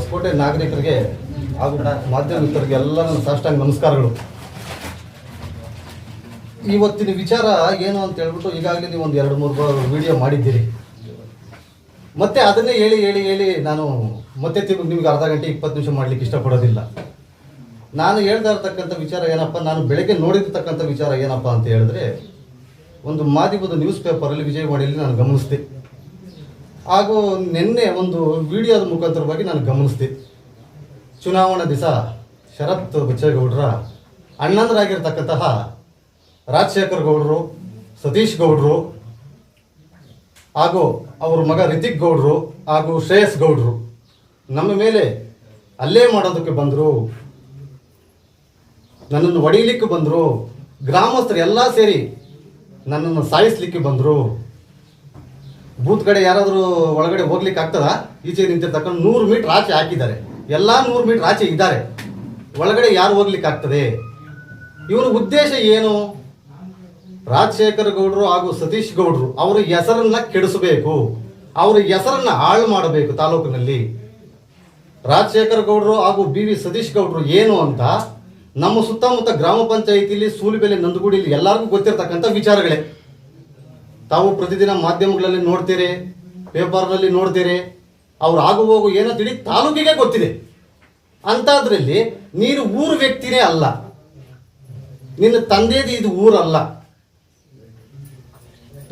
ಹೊಸಕೋಟೆ ನಾಗರಿಕರಿಗೆ ಹಾಗೂ ಮಾಧ್ಯಮ ಮಿತ್ರರಿಗೆ ಎಲ್ಲ ಸಾಷ್ಟಾಂಗ ನಮಸ್ಕಾರಗಳು. ಇವತ್ತಿನ ವಿಚಾರ ಏನು ಅಂತ ಹೇಳ್ಬಿಟ್ಟು ಈಗಾಗಲೇ ನೀವು ಒಂದು ಎರಡು ಮೂರು ವಿಡಿಯೋ ಮಾಡಿದ್ದೀರಿ. ಮತ್ತೆ ಅದನ್ನೇ ಹೇಳಿ ಹೇಳಿ ಹೇಳಿ ನಾನು ಮತ್ತೆ ತಿರುಗಿ ನಿಮ್ಗೆ ಅರ್ಧ ಗಂಟೆ ಇಪ್ಪತ್ತು ನಿಮಿಷ ಮಾಡ್ಲಿಕ್ಕೆ ಇಷ್ಟಪಡೋದಿಲ್ಲ. ನಾನು ಹೇಳ್ತಾ ಇರ್ತಕ್ಕಂಥ ವಿಚಾರ ಏನಪ್ಪ, ನಾನು ಬೆಳಗ್ಗೆ ನೋಡಿರ್ತಕ್ಕಂಥ ವಿಚಾರ ಏನಪ್ಪ ಅಂತ ಹೇಳಿದ್ರೆ, ಒಂದು ಮಾಧ್ಯಮದ ನ್ಯೂಸ್ ಪೇಪರಲ್ಲಿ ವಿಜಯವಾಡಿಯಲ್ಲಿ ನಾನು ಗಮನಿಸಿದೆ. ಹಾಗೂ ನಿನ್ನೆ ಒಂದು ವಿಡಿಯೋದ ಮುಖಾಂತರವಾಗಿ ನಾನು ಗಮನಿಸಿದೆ. ಚುನಾವಣಾ ದಿವಸ ಶರತ್ ಬಚ್ಚೇಗೌಡರ ಅಣ್ಣಂದರಾಗಿರ್ತಕ್ಕಂತಹ ರಾಜಶೇಖರ್ ಗೌಡರು, ಸತೀಶ್ ಗೌಡರು ಹಾಗೂ ಅವ್ರ ಮಗ ರಿತಿಕ್ ಗೌಡರು ಹಾಗೂ ಶ್ರೇಯಸ್ ಗೌಡರು ನಮ್ಮ ಮೇಲೆ ಅಲ್ಲೇ ಮಾಡೋದಕ್ಕೆ ಬಂದರು, ನನ್ನನ್ನು ಹೊಡೀಲಿಕ್ಕೆ ಬಂದರು ಗ್ರಾಮಸ್ಥರು ಎಲ್ಲ ಸೇರಿ ನನ್ನನ್ನು ಸಾಯಿಸ್ಲಿಕ್ಕೆ ಬಂದರು. ಬೂತ್ ಕಡೆ ಯಾರಾದರೂ ಒಳಗಡೆ ಹೋಗ್ಲಿಕ್ಕೆ ಆಗ್ತದ? ಈಚೆ ನಿಂತಿರ್ತಕ್ಕಂಥ ನೂರು ಮೀಟರ್ ಆಚೆ ಹಾಕಿದ್ದಾರೆ. ಎಲ್ಲ ನೂರು ಮೀಟರ್ ಆಚೆ ಇದ್ದಾರೆ. ಒಳಗಡೆ ಯಾರು ಹೋಗ್ಲಿಕ್ಕೆ ಆಗ್ತದೆ? ಇವರ ಉದ್ದೇಶ ಏನು? ರಾಜಶೇಖರ್ ಗೌಡರು ಹಾಗೂ ಸತೀಶ್ ಗೌಡರು ಅವರ ಹೆಸರನ್ನ ಕೆಡಿಸಬೇಕು. ಅವರ ಹೆಸರನ್ನ ಹಾಳು ಮಾಡಬೇಕು ತಾಲೂಕಿನಲ್ಲಿ. ರಾಜಶೇಖರ್ ಗೌಡರು ಹಾಗೂ ಬಿ ವಿ ಸತೀಶ್ ಗೌಡರು ಏನು ಅಂತ ನಮ್ಮ ಸುತ್ತಮುತ್ತ ಗ್ರಾಮ ಪಂಚಾಯಿತಿಲಿ, ಸೂಲಿಬೆಲೆ, ನಂದಗುಡಿಲಿ ಎಲ್ಲರಿಗೂ ಗೊತ್ತಿರತಕ್ಕಂಥ ವಿಚಾರಗಳೇ. ತಾವು ಪ್ರತಿದಿನ ಮಾಧ್ಯಮಗಳಲ್ಲಿ ನೋಡ್ತೀರಿ, ಪೇಪರ್ನಲ್ಲಿ ನೋಡ್ತೀರಿ, ಅವ್ರು ಆಗು ಹೋಗು ಏನೋ ತಿಳಿ ತಾಲೂಕಿಗೆ ಗೊತ್ತಿದೆ. ಅಂಥದ್ರಲ್ಲಿ ನೀನು ಊರು ವ್ಯಕ್ತಿನೇ ಅಲ್ಲ. ನಿನ್ನ ತಂದೆದು ಇದು ಊರಲ್ಲ.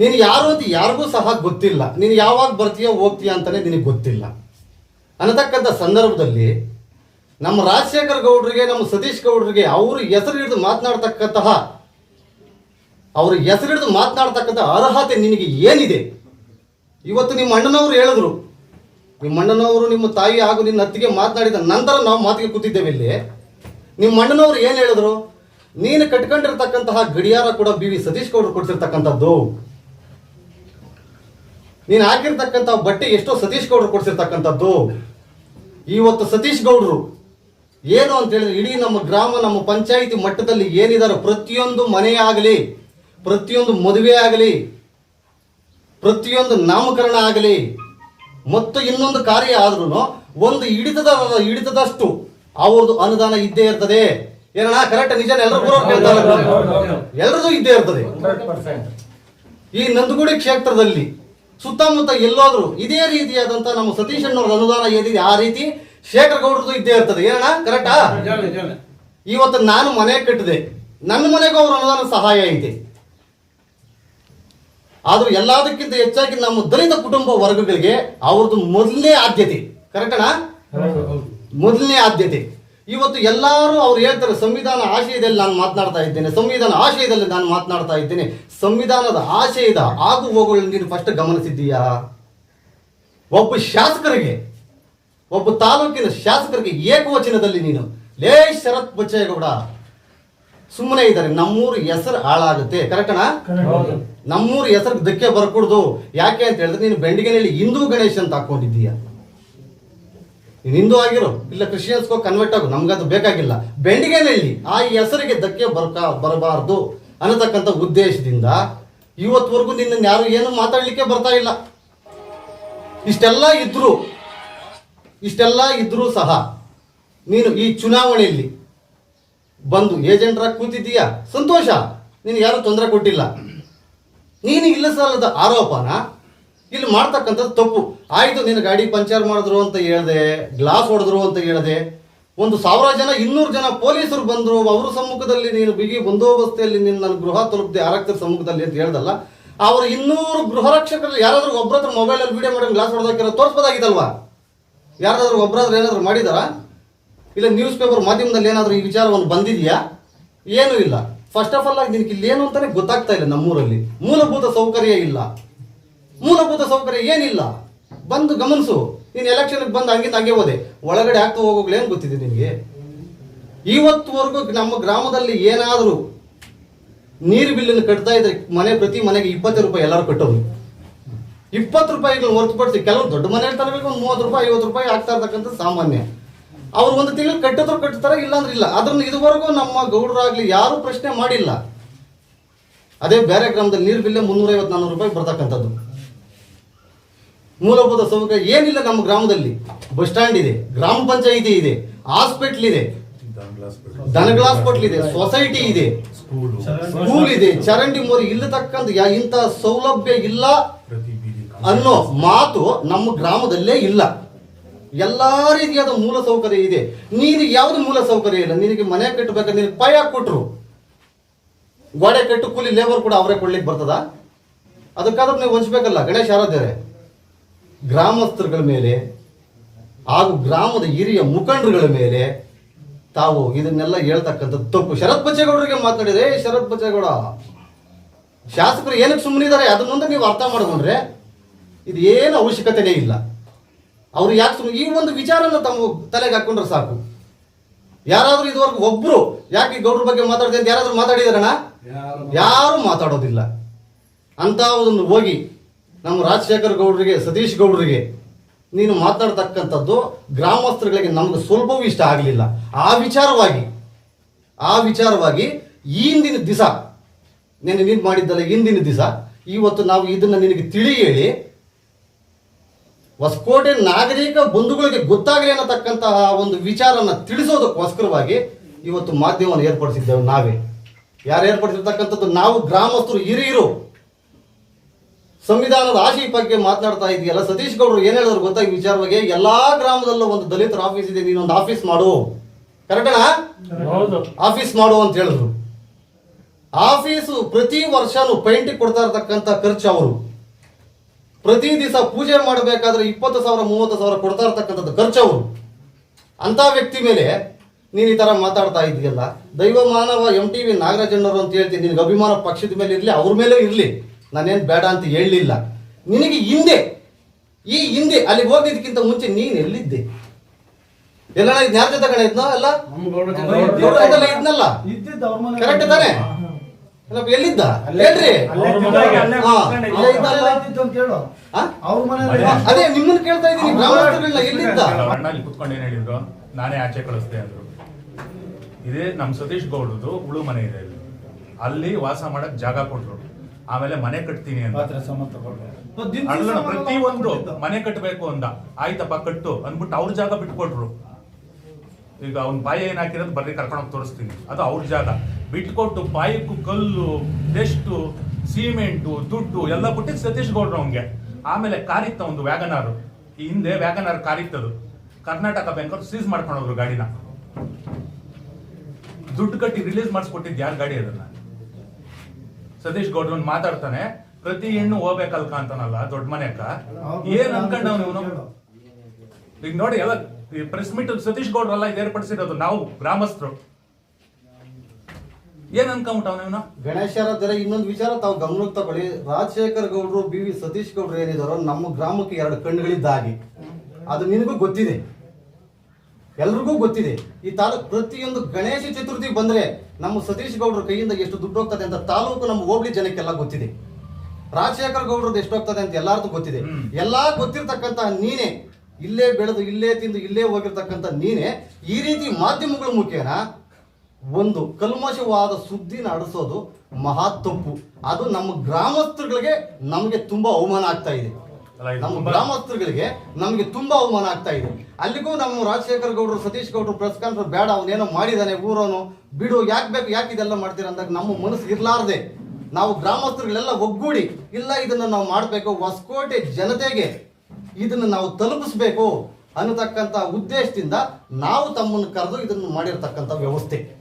ನೀನು ಯಾರು ಅಂತ ಯಾರಿಗೂ ಸಹ ಗೊತ್ತಿಲ್ಲ. ನೀನು ಯಾವಾಗ ಬರ್ತೀಯೋ ಹೋಗ್ತೀಯ ಅಂತಾನೆ ನಿನಗೆ ಗೊತ್ತಿಲ್ಲ. ಅನ್ನತಕ್ಕಂಥ ಸಂದರ್ಭದಲ್ಲಿ ನಮ್ಮ ರಾಜಶೇಖರ್ ಗೌಡ್ರಿಗೆ, ನಮ್ಮ ಸತೀಶ್ ಗೌಡ್ರಿಗೆ ಅವರು ಹೆಸರು ಹಿಡಿದು ಮಾತನಾಡ್ತಕ್ಕಂತಹ ಅವ್ರ ಹೆಸರಿಡಿದು ಮಾತನಾಡ್ತಕ್ಕಂಥ ಅರ್ಹತೆ ನಿನಗೆ ಏನಿದೆ? ಇವತ್ತು ನಿಮ್ಮ ಅಣ್ಣನವರು ಹೇಳಿದ್ರು. ನಿಮ್ಮ ಅಣ್ಣನವರು ನಿಮ್ಮ ತಾಯಿ ಹಾಗೂ ನಿನ್ನ ಅತ್ತಿಗೆ ಮಾತನಾಡಿದ ನಂತರ ನಾವು ಮಾತಿಗೆ ಕೂತಿದ್ದೇವೆ ಇಲ್ಲಿ. ನಿಮ್ಮ ಅಣ್ಣನವರು ಏನು ಹೇಳಿದ್ರು? ನೀನು ಕಟ್ಕೊಂಡಿರ್ತಕ್ಕಂತಹ ಗಡಿಯಾರ ಕೂಡ ಬಿ ವಿ ಸತೀಶ್ ಗೌಡರು ಕೊಡಿಸಿರ್ತಕ್ಕಂಥದ್ದು. ನೀನು ಹಾಕಿರ್ತಕ್ಕಂಥ ಬಟ್ಟೆ ಎಷ್ಟೋ ಸತೀಶ್ ಗೌಡರು ಕೊಡಿಸಿರ್ತಕ್ಕಂಥದ್ದು. ಇವತ್ತು ಸತೀಶ್ ಗೌಡರು ಏನು ಅಂತ ಹೇಳಿದ್ರೆ ಇಡೀ ನಮ್ಮ ಗ್ರಾಮ, ನಮ್ಮ ಪಂಚಾಯಿತಿ ಮಟ್ಟದಲ್ಲಿ ಏನಿದಾರೋ ಪ್ರತಿಯೊಂದು ಮನೆಯಾಗಲಿ ಪ್ರತಿಯೊಂದು ಮದುವೆ ಆಗಲಿ ಪ್ರತಿಯೊಂದು ನಾಮಕರಣ ಆಗಲಿ ಮತ್ತು ಇನ್ನೊಂದು ಕಾರ್ಯ ಆದ್ರೂ ಒಂದು ಹಿಡಿತದ ಹಿಡಿತದಷ್ಟು ಅವ್ರದ್ದು ಅನುದಾನ ಇದ್ದೇ ಇರ್ತದೆ. ಏನಣ್ಣ ಕರೆಕ್ಟ್ ನಿಜ ಎಲ್ಲರೂ ಎಲ್ಲರದು ಇದ್ದೇ ಇರ್ತದೆ. ಈ ನಂದಗುಡಿ ಕ್ಷೇತ್ರದಲ್ಲಿ ಸುತ್ತಮುತ್ತ ಎಲ್ಲೋದ್ರು ಇದೇ ರೀತಿಯಾದಂತ ನಮ್ಮ ಸತೀಶ್ ಅಣ್ಣವ್ರ ಅನುದಾನ ಏನಿದೆ ಆ ರೀತಿ ಶೇಖರ್ ಗೌಡ್ರದ್ದು ಇದ್ದೇ ಇರ್ತದೆ. ಏನಣ್ಣ ಕರೆಕ್ಟಾ ಇವತ್ತು ನಾನು ಮನೆ ಕಟ್ಟಿದೆ. ನನ್ನ ಮನೆಗೂ ಅವ್ರ ಅನುದಾನ ಸಹಾಯ ಐತೆ. ಆದ್ರೂ ಎಲ್ಲದಕ್ಕಿಂತ ಹೆಚ್ಚಾಗಿ ನಮ್ಮ ದಲಿತ ಕುಟುಂಬ ವರ್ಗಗಳಿಗೆ ಅವ್ರದ್ದು ಮೊದಲನೇ ಆದ್ಯತೆ. ಕರೆಕ್ಟಣ ಮೊದಲನೇ ಆದ್ಯತೆ. ಇವತ್ತು ಎಲ್ಲರೂ ಅವ್ರು ಹೇಳ್ತಾರೆ, ಸಂವಿಧಾನ ಆಶಯದಲ್ಲಿ ನಾನು ಮಾತನಾಡ್ತಾ ಇದ್ದೇನೆ, ಸಂವಿಧಾನ ಆಶಯದಲ್ಲಿ ನಾನು ಮಾತನಾಡ್ತಾ ಇದ್ದೇನೆ. ಸಂವಿಧಾನದ ಆಶಯದ ಆಗು ಹೋಗುಗಳನ್ನು ನೀನು ಫಸ್ಟ್ ಗಮನಿಸಿದ್ದೀಯಾ? ಒಬ್ಬ ಶಾಸಕರಿಗೆ, ಒಬ್ಬ ತಾಲೂಕಿನ ಶಾಸಕರಿಗೆ ಏಕವಚನದಲ್ಲಿ ನೀನು, ಲೇ ಶರತ್ ಬಚ್ಚೇಗೌಡ ಸುಮ್ಮನೆ ಇದ್ದಾರೆ. ನಮ್ಮೂರು ಹೆಸರು ಹಾಳಾಗುತ್ತೆ. ಕರೆಕ್ಟಣ ನಮ್ಮೂರು ಹೆಸರು ಧಕ್ಕೆ ಬರ್ಕೊಡ್ದು. ಯಾಕೆ ಅಂತ ಹೇಳಿದ್ರೆ ನೀನು ಬೆಂಡಿಗೆನಲ್ಲಿ ಹಿಂದೂ ಗಣೇಶ್ ಅಂತ ಹಾಕೊಂಡಿದ್ದೀಯ? ನೀನು ಹಿಂದೂ ಆಗಿರೋ. ಇಲ್ಲ ಕ್ರಿಶ್ಚಿಯನ್ಸ್ಗೋ ಕನ್ವರ್ಟ್ ಆಗು. ನಮ್ಗದು ಬೇಕಾಗಿಲ್ಲ. ಬೆಂಡಿಗೆನಲ್ಲಿ ಆ ಹೆಸರಿಗೆ ಧಕ್ಕೆ ಬರ್ಕ ಬರಬಾರ್ದು ಅನ್ನತಕ್ಕಂಥ ಉದ್ದೇಶದಿಂದ ಇವತ್ತುವರೆಗೂ ನಿನ್ನ ಯಾರು ಏನು ಮಾತಾಡ್ಲಿಕ್ಕೆ ಬರ್ತಾ ಇಲ್ಲ. ಇಷ್ಟೆಲ್ಲ ಇದ್ರು ಇಷ್ಟೆಲ್ಲ ಇದ್ರೂ ಸಹ ನೀನು ಈ ಚುನಾವಣೆಯಲ್ಲಿ ಬಂದು ಏಜೆಂಟ್ರಾಗಿ ಕೂತಿದ್ದೀಯಾ? ಸಂತೋಷ. ನೀನು ಯಾರು ತೊಂದರೆ ಕೊಟ್ಟಿಲ್ಲ. ನೀನು ಇಲ್ಲ ಸಲ್ಲದ ಆರೋಪನ ಇಲ್ಲಿ ಮಾಡ್ತಕ್ಕಂಥದ್ದು ತಪ್ಪು. ಆಯಿತು, ನಿನ್ನ ಗಾಡಿ ಪಂಚರ್ ಮಾಡಿದ್ರು ಅಂತ ಹೇಳಿದೆ, ಗ್ಲಾಸ್ ಹೊಡೆದ್ರು ಅಂತ ಹೇಳಿದೆ. ಒಂದು ಸಾವಿರ ಜನ, ಇನ್ನೂರು ಜನ ಪೊಲೀಸರು ಬಂದರು, ಅವ್ರ ಸಮ್ಮುಖದಲ್ಲಿ ನೀನು ಬಿಗಿ ಬಂದೋಬಸ್ತಿಯಲ್ಲಿ ನಿನ್ನ ಗೃಹ ತಲುಪಿದೆ ಆರಕ್ತರ ಸಮ್ಮುಖದಲ್ಲಿ ಅಂತ ಹೇಳ್ದಲ್ಲ. ಅವರು ಇನ್ನೂರು ಗೃಹ ರಕ್ಷಕರಲ್ಲಿ ಯಾರಾದರೂ ಒಬ್ಬರ ಹತ್ರ ಮೊಬೈಲಲ್ಲಿ ವಿಡಿಯೋ ಮಾಡಿ ಗ್ಲಾಸ್ ಹೊಡೆದಾಕಿರೋ ತೋರಿಸ್ಬೋದಾಗಿತ್ತಲ್ವಾ? ಯಾರಾದರೂ ಒಬ್ಬರಾದ್ರೂ ಏನಾದರೂ ಮಾಡಿದಾರಾ? ಇಲ್ಲ ನ್ಯೂಸ್ ಪೇಪರ್ ಮಾಧ್ಯಮದಲ್ಲಿ ಏನಾದರೂ ಈ ವಿಚಾರವನ್ನು ಬಂದಿದೆಯಾ? ಏನೂ ಇಲ್ಲ. ಫಸ್ಟ್ ಆಫ್ ಆಲ್ ಆಗಿ ನಿನಗೆ ಇಲ್ಲಿ ಏನು ಅಂತಾನೆ ಗೊತ್ತಾಗ್ತಾ ಇಲ್ಲ ನಮ್ಮೂರಲ್ಲಿ. ಮೂಲಭೂತ ಸೌಕರ್ಯ ಇಲ್ಲ. ಮೂಲಭೂತ ಸೌಕರ್ಯ ಏನಿಲ್ಲ? ಬಂದು ಗಮನಿಸು. ನೀನು ಎಲೆಕ್ಷನ್ಗೆ ಬಂದು ಹಂಗಿಂದ ಹಂಗೆ ಹೋದೆ. ಒಳಗಡೆ ಆಗ್ತಾ ಹೋಗೋಗಳು ಏನು ಗೊತ್ತಿದೆ ನಿನಗೆ? ಇವತ್ತುವರೆಗೂ ನಮ್ಮ ಗ್ರಾಮದಲ್ಲಿ ಏನಾದರೂ ನೀರು ಬಿಲ್ಲನ್ನು ಕಟ್ತಾ ಇದ್ರೆ ಮನೆ ಪ್ರತಿ ಮನೆಗೆ ಇಪ್ಪತ್ತು ರೂಪಾಯಿ ಎಲ್ಲರೂ ಕಟ್ಟೋದು ಇಪ್ಪತ್ತು ರೂಪಾಯಿಗಳನ್ನ ಹೊರತುಪಡಿಸಿ ಕೆಲವು ದೊಡ್ಡ ಮನೆ ತರಬೇಕು ಒಂದು ಮೂವತ್ತು ರೂಪಾಯಿ, ಐವತ್ತು ರೂಪಾಯಿ ಆಗ್ತಾ ಇರ್ತಕ್ಕಂಥ ಸಾಮಾನ್ಯ. ಅವ್ರು ಒಂದು ತಿಂಗಳು ಕಟ್ಟಿದ್ರು ಇಲ್ಲ ಅಂದ್ರೆ ಇಲ್ಲ. ಅದ್ರನ್ನ ಇದುವರೆಗೂ ನಮ್ಮ ಗೌಡರಾಗ್ಲಿ ಯಾರು ಪ್ರಶ್ನೆ ಮಾಡಿಲ್ಲ. ಅದೇ ಬೇರೆ ಗ್ರಾಮದಲ್ಲಿ ನೀರು ಬಿಲ್ಲೆ ಮುನ್ನೂರೈವತ್ತು ನಾನ್ನೂರು ರೂಪಾಯಿ ಬರ್ತಕ್ಕಂಥದ್ದು. ಮೂಲಭೂತ ಸೌಕರ್ಯ ಏನಿಲ್ಲ ನಮ್ಮ ಗ್ರಾಮದಲ್ಲಿ. ಬಸ್ ಸ್ಟ್ಯಾಂಡ್ ಇದೆ, ಗ್ರಾಮ ಪಂಚಾಯಿತಿ ಇದೆ, ಹಾಸ್ಪಿಟ್ಲ್ ಇದೆ. ದನಗಳ ಹಾಸ್ಪಿಟ್ಲ್ ಇದೆ, ಸೊಸೈಟಿ ಇದೆ. ಸ್ಕೂಲ್ ಇದೆ, ಚರಂಡಿ ಮೋರಿ ಇಲ್ಲತಕ್ಕಂಥ ಯಾ- ಇಂಥ ಸೌಲಭ್ಯ ಇಲ್ಲ ಅನ್ನೋ ಮಾತು ನಮ್ಮ ಗ್ರಾಮದಲ್ಲೇ ಇಲ್ಲ. ಎಲ್ಲಾ ರೀತಿಯಾದ ಮೂಲ ಸೌಕರ್ಯ ಇದೆ. ನೀನು ಯಾವುದು ಮೂಲ ಸೌಕರ್ಯ ಇಲ್ಲ? ನಿನಗೆ ಮನೆ ಕಟ್ಟಬೇಕಾದ್ರೆ ನಿನಗೆ ಪೈ ಹಾಕ್ಬಿಟ್ರು ಗೋಡೆ ಕಟ್ಟು ಕೂಲಿ ಲೇಬರ್ ಕೂಡ ಅವರೇ ಕೊಡ್ಲಿಕ್ಕೆ ಬರ್ತದ? ಅದಕ್ಕಾದ್ರೂ ನೀವು ಹಂಚ್ಬೇಕಲ್ಲ ಗಣೇಶ್ ಆರಾಧ್ಯರೇ ಗ್ರಾಮಸ್ಥರುಗಳ ಮೇಲೆ ಹಾಗೂ ಗ್ರಾಮದ ಹಿರಿಯ ಮುಖಂಡರುಗಳ ಮೇಲೆ ತಾವು ಇದನ್ನೆಲ್ಲ ಹೇಳ್ತಕ್ಕಂಥದ್ದು ತಪ್ಪು. ಶರತ್ ಬಚ್ಚೇಗೌಡರಿಗೆ ಮಾತಾಡಿದ್ರೆ ಶರತ್ ಬಚ್ಚೇಗೌಡ, ಶಾಸಕರು ಏನಕ್ಕೆ ಸುಮ್ಮನಿದ್ದಾರೆ ಅದನ್ನೊಂದು ನೀವು ಅರ್ಥ ಮಾಡ್ಕೊಂಡ್ರೆ ಇದು ಏನು ಅವಶ್ಯಕತೆನೇ ಇಲ್ಲ. ಅವ್ರು ಯಾಕೆ ಈ ಒಂದು ವಿಚಾರನ ತಮ್ಮ ತಲೆಗೆ ಹಾಕೊಂಡ್ರೆ ಸಾಕು. ಯಾರಾದ್ರೂ ಇದುವರೆಗೂ ಒಬ್ರು ಯಾಕೆ ಈ ಗೌಡ್ರ ಬಗ್ಗೆ ಮಾತಾಡ್ತೀನಿ ಅಂತ ಯಾರಾದ್ರೂ ಮಾತಾಡಿದಾರಣ ಯಾರು? ಮಾತಾಡೋದಿಲ್ಲ. ಅಂತ ಒಂದು ಹೋಗಿ ನಮ್ಮ ರಾಜಶೇಖರ್ ಗೌಡ್ರಿಗೆ ಸತೀಶ್ ಗೌಡ್ರಿಗೆ ನೀನು ಮಾತಾಡ್ತಕ್ಕಂಥದ್ದು ಗ್ರಾಮಸ್ಥರುಗಳಿಗೆ ನಮ್ಗೆ ಸ್ವಲ್ಪವೂ ಇಷ್ಟ ಆಗಲಿಲ್ಲ. ಆ ವಿಚಾರವಾಗಿ ಆ ವಿಚಾರವಾಗಿ ಇಂದಿನ ಹಿಂದಿನ ದಿವಸ ನೆನೆ ನೀನು ಮಾಡಿದ್ದಲ್ಲ ಹಿಂದಿನ ದಿವಸ ಇವತ್ತು ನಾವು ಇದನ್ನು ನಿನಗೆ ತಿಳಿ ಹೇಳಿ ಹೊಸಕೋಟೆ ನಾಗರಿಕ ಬಂಧುಗಳಿಗೆ ಗೊತ್ತಾಗಲಿ ಅನ್ನತಕ್ಕಂತಹ ಒಂದು ವಿಚಾರನ ತಿಳಿಸೋದಕ್ಕೋಸ್ಕರವಾಗಿ ಇವತ್ತು ಮಾಧ್ಯಮವನ್ನು ಏರ್ಪಡಿಸಿದ್ದೇವೆ ನಾವೇ. ಯಾರು ಏರ್ಪಡಿಸಿರ್ತಕ್ಕಂಥದ್ದು? ನಾವು ಗ್ರಾಮಸ್ಥರು ಹಿರಿಯರು. ಸಂವಿಧಾನದ ಆಶಯ ಬಗ್ಗೆ ಮಾತನಾಡ್ತಾ ಇದೆಯಲ್ಲ ಸತೀಶ್ ಗೌಡರು ಏನು ಹೇಳಿದ್ರು ಗೊತ್ತಾ ಈ ವಿಚಾರವಾಗಿ? ಎಲ್ಲಾ ಗ್ರಾಮದಲ್ಲೂ ಒಂದು ದಲಿತರ ಆಫೀಸ್ ಇದೆ ನೀನೊಂದು ಆಫೀಸ್ ಮಾಡು. ಕರೆಕ್ಟನಾ? ಹೌದು. ಆಫೀಸ್ ಮಾಡು ಅಂತ ಹೇಳಿದ್ರು. ಆಫೀಸು ಪ್ರತಿ ವರ್ಷನೂ ಪೈಂಟಿಗೆ ಕೊಡ್ತಾ ಇರತಕ್ಕಂಥ ಖರ್ಚು ಅವರು. ಪ್ರತಿ ದಿವಸ ಪೂಜೆ ಮಾಡಬೇಕಾದ್ರೆ ಇಪ್ಪತ್ತು ಸಾವಿರ ಮೂವತ್ತು ಸಾವಿರ ಕೊಡ್ತಾ ಇರತಕ್ಕಂಥದ್ದು ಖರ್ಚು ಅಂಥ ಅಂತ ವ್ಯಕ್ತಿ ಮೇಲೆ ನೀನು ಈ ಥರ ಮಾತಾಡ್ತಾ ಇದೆಯಲ್ಲ? ದೈವ ಮಾನವ ಎಂ ಟಿ ವಿ ನಾಗರಾಜಣ್ಣವರು ಅಂತ ಹೇಳ್ತೀನಿ ನಿನಗೆ ಅಭಿಮಾನ ಪಕ್ಷದ ಮೇಲೆ ಇರಲಿ ಅವ್ರ ಮೇಲೆ ಇರಲಿ. ನಾನೇನು ಬೇಡ ಅಂತ ಹೇಳಲಿಲ್ಲ. ನಿನಗೆ ಹಿಂದೆ ಈ ಹಿಂದೆ ಅಲ್ಲಿಗೆ ಹೋಗಿದ್ದಕ್ಕಿಂತ ಮುಂಚೆ ನೀನು ಎಲ್ಲಿದ್ದೆ? ಎಲ್ಲ ಯಾರ ಜೊತೆ ಕಣ ಇದ್ನೋ ಅಲ್ಲ? ಕರೆಕ್ಟ್ ತಾನೆ? ಎಲ್ಲಿದ್ದ? ಹೇಳ್ರಿ. ಅದೇ. ನಿಮ್ಮನ್ನ ಕೇಳ್ತಾ ಇದ್ದೀನಿ ಗ್ರಾಮಸ್ಥರನ್ನ ಎಲ್ಲಿದ್ದ? ಅಣ್ಣ ಅಲ್ಲಿ ಕುತ್ಕೊಂಡು ಏನ್ ಹೇಳಿದ್ರು? ನಾನೇ ಆಚೆ ಕಳಿಸ್ದೆ ಅಂದ್ರು. ಇದೇ ನಮ್ ಸತೀಶ್ ಗೌಡದು ಉಳು ಮನೆ ಇದೆ ಇಲ್ಲಿ. ಅಲ್ಲಿ ವಾಸ ಮಾಡಕ್ ಜಾಗ ಕೊಟ್ರು. ಆಮೇಲೆ ಮನೆ ಕಟ್ತೀನಿ ಅಂತ. ಅಣ್ಣ ಪ್ರತಿ ಒಂದು ಮನೆ ಕಟ್ಟಬೇಕು ಅಂದ. ಆಯ್ತಪ್ಪ ಕಟ್ಟು. ಅಂದ್ಬಿಟ್ಟು ಅವ್ರ ಜಾಗ ಬಿಟ್ಕೊಟ್ರು. ಈಗ ಅವ್ನ ಬಾಯಿ ಏನ್ ಹಾಕಿರೋದು ಬರ್ರಿ ಕರ್ಕೊಂಡೋಗಿ ತೋರಿಸ್ತೀನಿ. ಅದು ಅವ್ರ ಜಾಗ. ಬಿಟ್ಕೊಟ್ಟು ಪೈಪ್ ಕಲ್ಲು ಟೆಸ್ಟು ಸಿಮೆಂಟು ದುಡ್ಡು ಎಲ್ಲ ಕೊಟ್ಟಿದ್ದು ಸತೀಶ್ ಗೌಡ್ರು ಅವ್ನಿಗೆ. ಆಮೇಲೆ ಕಾರಿತ್ತ ಒಂದು ವ್ಯಾಗನಾರು. ಈ ಹಿಂದೆ ವ್ಯಾಗನಾರ್ ಕಾರಿತ್ತದು. ಕರ್ನಾಟಕ ಬ್ಯಾಂಕ್ ಅವ್ರು ಸೀಸ್ ಮಾಡ್ಕೊಂಡು ಹೋದ್ರು ಗಾಡಿನ. ದುಡ್ಡು ಕಟ್ಟಿ ರಿಲೀಸ್ ಮಾಡಿಸ್ಕೊಟ್ಟಿದ್ದು ಯಾರು ಗಾಡಿ ಅದನ್ನ? ಸತೀಶ್ ಗೌಡ್ರು ಮಾತಾಡ್ತಾನೆ ಪ್ರತಿ ಹೆಣ್ಣು ಹೋಗ್ಬೇಕಲ್ಕ ಅಂತಾನಲ್ಲ ದೊಡ್ಡ ಮನೆಯಕ್ಕ ಏನ್ ಅನ್ಕೊಂಡವ್ ಇವನು? ಈಗ ನೋಡಿ ಎಲ್ಲ ಪ್ರೆಸ್ ಮೀಟ್ ಸತೀಶ್ ಗೌಡ್ರಲ್ಲ ಇದು ಏರ್ಪಡಿಸಿರೋದು ನಾವು ಗ್ರಾಮಸ್ಥರು. ಏನ್ ಅನ್ಕೊಂಬಿಟ್ಟ ಇವನು? ಗಣೇಶರ ಇನ್ನೊಂದು ವಿಚಾರ ತಾವು ಗಮನಕ್ಕೆ ತಗೊಳ್ಳಿ. ರಾಜಶೇಖರ್ ಗೌಡ್ರು ಬಿ ವಿ ಸತೀಶ್ ಗೌಡ್ರು ಏನಿದಾರೋ ನಮ್ಮ ಗ್ರಾಮಕ್ಕೆ ಎರಡು ಕಣ್ಣುಗಳಿದ್ದಾಗಿ. ಅದು ನಿನಗೂ ಗೊತ್ತಿದೆ. ಎಲ್ರಿಗೂ ಗೊತ್ತಿದೆ. ಈ ತಾಲೂಕು ಪ್ರತಿಯೊಂದು ಗಣೇಶ ಚತುರ್ಥಿ ಬಂದ್ರೆ ನಮ್ಮ ಸತೀಶ್ ಗೌಡ್ರ ಕೈಯಿಂದ ಎಷ್ಟು ದುಡ್ಡು ಹೋಗ್ತದೆ ಅಂತ ತಾಲೂಕು ನಮ್ಮ ಹೋಗ್ಲಿ ಜನಕ್ಕೆಲ್ಲ ಗೊತ್ತಿದೆ. ರಾಜಶೇಖರ್ ಗೌಡ್ರದ್ದು ಎಷ್ಟು ಹೋಗ್ತದೆ ಅಂತ ಎಲ್ಲಾರ್ದು ಗೊತ್ತಿದೆ. ಎಲ್ಲಾ ಗೊತ್ತಿರ್ತಕ್ಕಂತ ನೀನೇ ಇಲ್ಲೇ ಬೆಳೆದು ಇಲ್ಲೇ ತಿಂದು ಇಲ್ಲೇ ಹೋಗಿರ್ತಕ್ಕಂಥ ನೀನೇ ಈ ರೀತಿ ಮಾಧ್ಯಮಗಳ ಮುಖೇನ ಒಂದು ಕಲ್ಮಶವಾದ ಸುದ್ದಿನ ನಡೆಸೋದು ಮಹಾ ತಪ್ಪು. ಅದು ನಮ್ಮ ಗ್ರಾಮಸ್ಥರುಗಳಿಗೆ ನಮಗೆ ತುಂಬಾ ಅವಮಾನ ಆಗ್ತಾ ಇದೆ. ನಮ್ಮ ಗ್ರಾಮಸ್ಥರುಗಳಿಗೆ ನಮಗೆ ತುಂಬಾ ಅವಮಾನ ಆಗ್ತಾ ಇದೆ. ಅಲ್ಲಿಗೂ ನಮ್ಮ ರಾಜಶೇಖರ್ ಗೌಡರು ಸತೀಶ್ ಗೌಡರು ಪ್ರೆಸ್ ಕಾನ್ಫರೆನ್ಸ್ ಬೇಡ ಅವನೇನೋ ಮಾಡಿದಾನೆ ಊರೋನು ಬಿಡು ಯಾಕೆ ಬೇಕು ಯಾಕೆ ಇದೆಲ್ಲ ಮಾಡ್ತೀರ ಅಂದಾಗ ನಮ್ಮ ಮನಸ್ಸು ಇರ್ಲಾರ್ದೆ. ನಾವು ಗ್ರಾಮಸ್ಥರುಗಳೆಲ್ಲ ಒಗ್ಗೂಡಿ ಇಲ್ಲ ಇದನ್ನ ನಾವು ಮಾಡಬೇಕು ಹೊಸಕೋಟೆ ಜನತೆಗೆ ಇದನ್ನ ನಾವು ತಲುಪಿಸ್ಬೇಕು ಅನ್ನತಕ್ಕಂಥ ಉದ್ದೇಶದಿಂದ ನಾವು ತಮ್ಮನ್ನು ಕರೆದು ಇದನ್ನು ಮಾಡಿರ್ತಕ್ಕಂಥ ವ್ಯವಸ್ಥೆ.